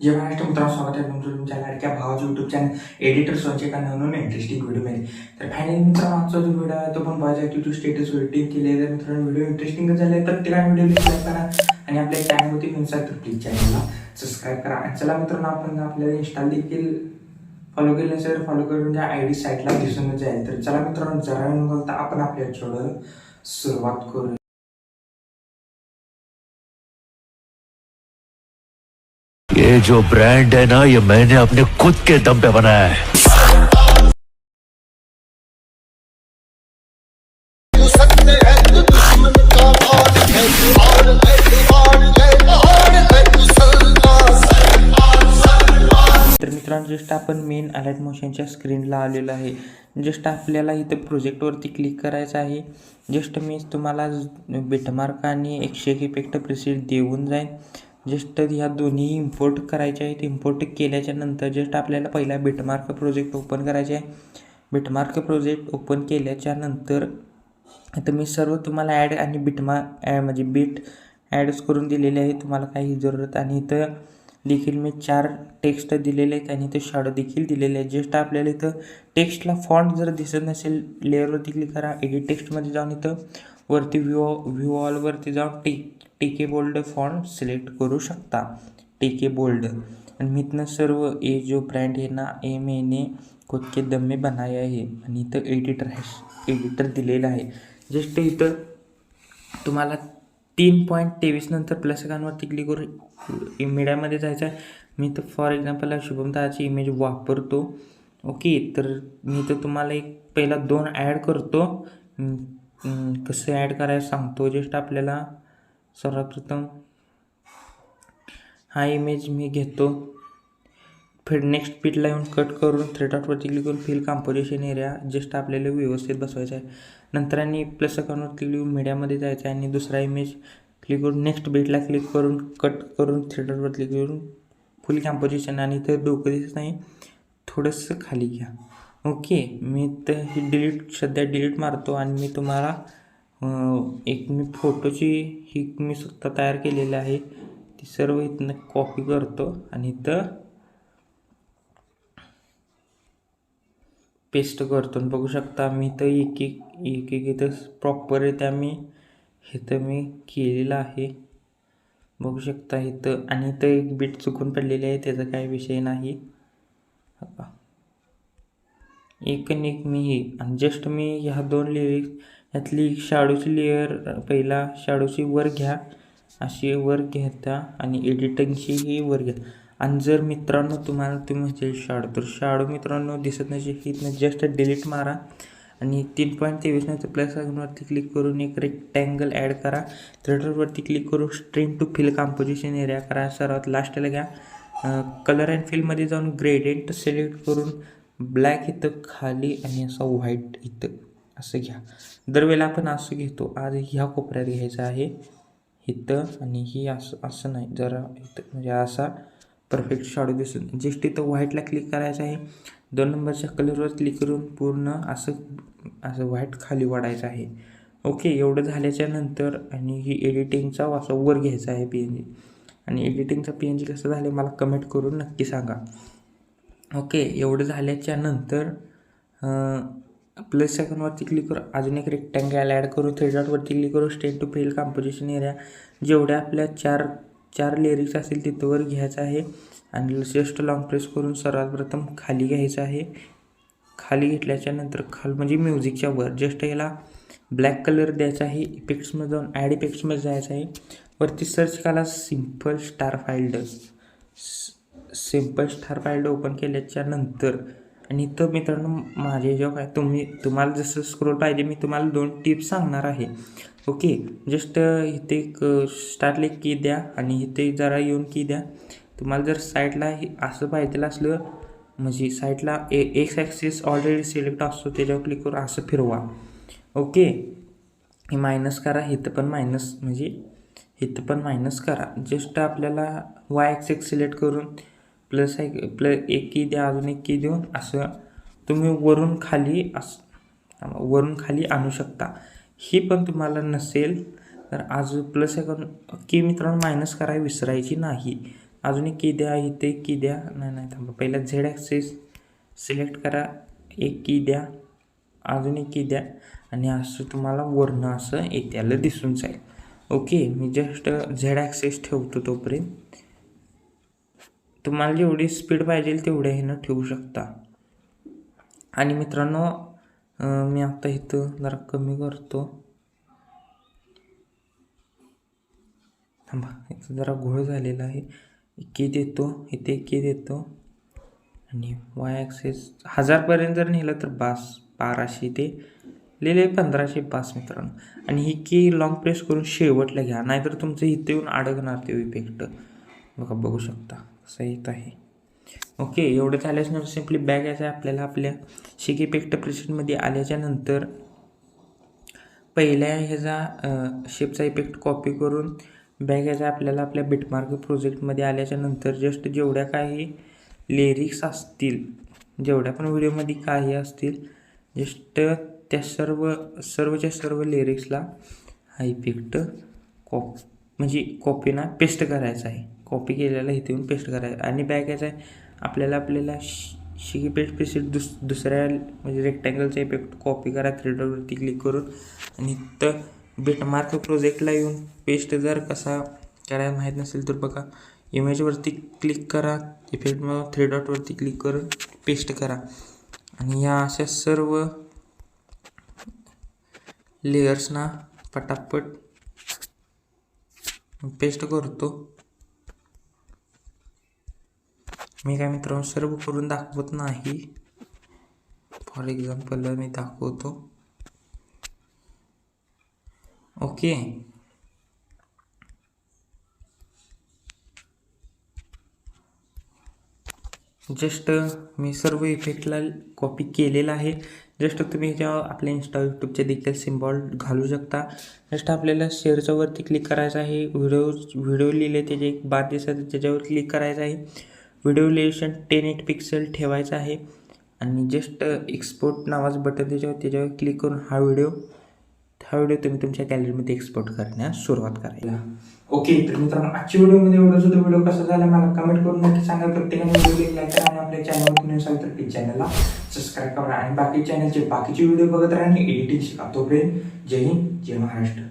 जय महाराष्ट्र मित्रांनो स्वागत आहे तुमचं तुमच्या लाडक्या भावाचं युट्यूब चॅनल एडिटर सोचे का नवीन इंटरेस्टिंग व्हिडिओमध्ये तर फायनली मित्रांनो आजचा जो व्हिडिओ आहे तो पण पाहिजे ॲक्टिव्ह स्टेटस वेटिंग केले तर मित्रांनो व्हिडिओ इंटरेस्टिंग झाले. आहे प्रत्येकाने व्हिडिओ लाईक करा. आणि आपल्या चॅनलवरती नसेल तर प्लीज चॅनलला सबस्क्राईब करा. आणि चला मित्रांनो आपण आपल्याला इंस्टा देखील फॉलो केलं नसेल तर फॉलो करून त्या आय डी साईटला दिसून जाईल. तर चला मित्रांनो जरा न बोलता आपण आपल्या चॅनल सुरुवात करू ये जो ब्रांड है ना ये मैंने अपने खुद के दम पे बनाया है। जस्ट आपण मेन अलर्ट मोशनच्या स्क्रीनला आलेलो आहे. जस्ट आपल्याला इथं प्रोजेक्टवरती क्लिक करायचं आहे. जस्ट मी तुम्हाला बेटमार्क आणि एकशे एक इफेक्ट प्रिसीड देऊन जाईन. जस्ट ह्या दोन्ही इम्पोर्ट करायचे आहेत इम्पोर्ट केल्याच्यानंतर जस्ट आपल्याला पहिला बिटमार्क प्रोजेक्ट ओपन करायचे आहे. बिटमार्क प्रोजेक्ट ओपन केल्याच्यानंतर आता मी सर्व तुम्हाला ॲड आणि बिटमा ॲड म्हणजे बीट ॲडच करून दिलेले आहे तुम्हाला काही जरूरत आणि इथं देखील मी चार टेक्स्ट दिलेले आहेत आणि इथं शॅडो देखील दिलेले आहेत. जस्ट आपल्याला इथं टेक्स्टला फॉन्ट जर दिसत नसेल लेअरवरती क्लिक करा. एडिट टेक्स्टमध्ये जाऊन इथं वरती व्ह्यू व्ह्यू ऑलवरती जाऊन टी टीके बोल्ड फॉन्ट सिलेक्ट करू शकता. टीके बोल्ड. आणि मी इथनं सर्व ए जो ब्रँड हे ना ए मैंने खुद के दम में बनाया आहे. आणि इथं एडिटर हॅश एडिटर दिलेलं आहे. जस्ट इथं तुम्हाला तीन पॉईंट तेवीस नंतर प्लस एकांवरती क्लिक करून मीडियामध्ये जायचं आहे. मी तर फॉर एक्झाम्पल शुभम दादाची इमेज वापरतो. ओके तर मी तर तुम्हाला एक पहिला दोन ॲड करतो. कसं ॲड करायचं सांगतो. जस्ट आपल्याला सर्वप्रथम हा इमेज मी घेतो. फिर नेक्स्ट पीटला येऊन कट करून थ्री डॉटवरती क्लिक करून फिल कॉम्पोजिशन एरिया जस्ट आपल्याला व्यवस्थित बसवायचा आहे. नंतर आणि प्लस अकाउंटवर क्लिक करून मीडियामध्ये जायचं आहे आणि दुसरा इमेज क्लिक करून नेक्स्ट बीटला क्लिक करून कट करून थ्री डॉटवर क्लिक करून फुल कॉम्पोजिशन आणि तर डोकं दिसत नाही. थोडंसं खाली घ्या. ओके मी तर ही डिलीट सध्या डिलीट मारतो आणि मी तुम्हाला एक मी फोटोची ही मी स्वतः तयार केलेली आहे. ती सर्व इथनं कॉपी करतो आणि इथं पेस्ट करतो. आणि बघू शकता मी इथं एक एक एक एक इथं प्रॉपररित्या मी इथं मी केलेलं आहे. बघू शकता इथं आणि इथं एक बीट चुकून पडलेली आहे त्याचा काही विषय नाही. एक आणि एक मी हे आणि जस्ट मी ह्या दोन लिरिक्स यातली शाडूची लेअर पहिला शाडूची वर घ्या अशी वर घेता आणि एडिटिंगचीही वर घ्या. आणि जर मित्रांनो तुम्हाला तुम्ही जे शाडू तर शाडू मित्रांनो दिसत नाही की इथनं जस्ट डिलीट मारा. आणि तीन पॉईंट तेवीस नंतर प्लस आयकॉनवरती क्लिक करून एक रेक्टँगल ॲड करा. थ्रेडरवरती क्लिक करून stretch to fill composition area करा. सर्वात लास्टला घ्या. कलर अँड फिलमध्ये जाऊन ग्रेडियंट सिलेक्ट करून ब्लॅक इथं खाली आणि असं व्हाईट इथं. असं घ्या. दरवेळेला आपण असं घेतो आज ह्या कोपऱ्यात घ्यायचं आहे इथं आणि ही असं असं नाही जरा इथं म्हणजे असा परफेक्ट शॉडो दिसून. जस्ट इथं व्हाईटला क्लिक करायचं आहे. दोन नंबरच्या कलरवर क्लिक करून पूर्ण असं असं व्हाईट खाली वाढायचं आहे. ओके एवढं झाल्याच्यानंतर आणि ही एडिटिंगचा असं वर घ्यायचा आहे पी एन जी आणि एडिटिंगचा पी एन जी कसं झालं मला कमेंट करून नक्की सांगा. ओके एवढं झाल्याच्यानंतर प्लस सेकंडवरती क्लिक करू. अजून एक रेक्टँगल ॲड करू. थ्री डॉटवरती क्लिक करू. Stretch to fill composition area जेवढ्या आपल्या चार चार लिरिक्स असतील तिथंवर घ्यायचं आहे. आणि जस्ट लॉंग प्रेस करून सर्वात प्रथम खाली घ्यायचं आहे. खाली घेतल्याच्या नंतर खाल म्हणजे म्युझिकच्या वर. जस्ट याला ब्लॅक कलर द्यायचा आहे. इफेक्ट्समध्ये जाऊन ॲड इफेक्ट्समध्ये जायचं आहे. वरती सर्च केला simple star field simple star field open केल्याच्यानंतर आणि इथं मित्रांनो माझे जेव्हा काय तुम्ही तुम्हाला जसं स्क्रोल पाहिजे मी तुम्हाला दोन टिप्स सांगणार आहे. ओके जस्ट इथे एक स्टार्टला की द्या आणि इथे जरा येऊन की द्या. तुम्हाला जर साईडला हे असं पाहिजे असलं म्हणजे साईडला A X axis already select असतो त्याच्यावर क्लिक करून असं फिरवा. ओके हे मायनस करा इथं पण मायनस म्हणजे इथं पण मायनस करा. जस्ट आपल्याला वाय एक्स एक्स सिलेक्ट करून प्लस आहे प्लस एक की द्या अजून एक की देऊन असं तुम्ही वरून खाली असं वरून खाली आणू शकता. ही पण तुम्हाला नसेल तर आज प्लस एक की मित्रांनो मायनस करायला विसरायची नाही. अजून एक की द्या इथे की द्या नाही नाही थांबा. पहिला झेड ॲक्सेस सिलेक्ट करा एक की द्या अजून एक की द्या आणि असं तुम्हाला वरनं असं येत्याला दिसून जाईल. ओके मी जस्ट झेड ॲक्सेस ठेवतो तोपर्यंत. तुम्हाला जेवढी स्पीड पाहिजे तेवढ्या ह्यानं ठेवू शकता. आणि मित्रांनो मी आता इथं जरा कमी करतो. थांबा इथं जरा घोळ झालेला आहे. की देतो इथे के देतो. आणि वाय ॲक्सेस हजारपर्यंत जर नेलं तर बास बाराशे ते लिहिले पंधराशे बास मित्रांनो. आणि ही की लॉंग प्रेस करून शेवटला घ्या. नाहीतर तुमचं इथे येऊन अडकणार ते इफेक्ट बघा बघू शकता. कसं येत आहे. ओके एवढं झाल्याच्यानंतर सिम्पली बॅग यायचं आहे आपल्याला आपल्या शिक इफेक्ट प्रेसेंटमध्ये आल्याच्यानंतर पहिल्या ह्याचा शेपचा इफेक्ट कॉपी करून बॅग याचा आपल्याला आपल्या बिटमार्क प्रोजेक्टमध्ये आल्याच्यानंतर जस्ट जेवढ्या काही लिरिक्स असतील जेवढ्या पण व्हिडिओमध्ये काही असतील जस्ट त्या सर्व सर्वच्या सर्व लिरिक्सला हा इफेक्ट कॉप म्हणजे कॉपीना पेस्ट करायचा आहे. कॉपी केलेला इथे येऊन पेस्ट करायचा. आणि बॅक याचा आहे आपल्याला आपल्याला शिकी पेस्ट पेस्ट दुस दुसऱ्या म्हणजे रेक्टँगलचा इफेक्ट कॉपी करा थ्रेडरवरती क्लिक करून. आणि तर बिटमार्क प्रोजेक्टला येऊन पेस्ट जर कसा करायला माहीत नसेल तर बघा इमेजवरती क्लिक करा इफेक्ट मग थ्री डॉटवरती क्लिक करून पेस्ट करा. आणि या अशा सर्व लेयर्सना पटापट पेस्ट करतो. मी काय मित्रांनो सर्व करून दाखवत नाही. फॉर एक्झाम्पल मी दाखवतो. ओके. जस्ट मी सर्व इफेक्टला कॉपी केलेला आहे. जस्ट तुम्ही ह्याच्या आपल्या इंस्टा यूट्यूबचे देखील सिम्बॉल घालू शकता. जस्ट आपल्याला शेअरच्यावरती क्लिक करायचं आहे. व्हिडिओ व्हिडिओ लिहिले त्याचे एक बाद दिसत त्याच्यावर क्लिक करायचं आहे. Video relation ten eight pixel ठेवायचा आहे. आणि जस्ट एक्सपोर्ट नावाचं बटन त्याच्यावर त्याच्यावर क्लिक करून हा व्हिडिओ हा व्हिडिओ तुम्ही तुमच्या गॅलरीमध्ये एक्सपोर्ट करण्यास सुरुवात करायला. ओके तर मित्रांनो आजच्या व्हिडिओमध्ये एवढंच. होतं व्हिडिओ कसा झाला मला कमेंट करून नक्की सांगा. प्रत्येकाने व्हिडिओ लाईक करा आणि आपल्या चॅनलवर तुम्ही असाल तर प्लीज चॅनलला सबस्क्राईब करा. आणि बाकी चॅनलचे बाकीचे व्हिडिओ बघत राहा आणि एडिटिंग शिका. तोपर्यंत जय हिंद जय महाराष्ट्र.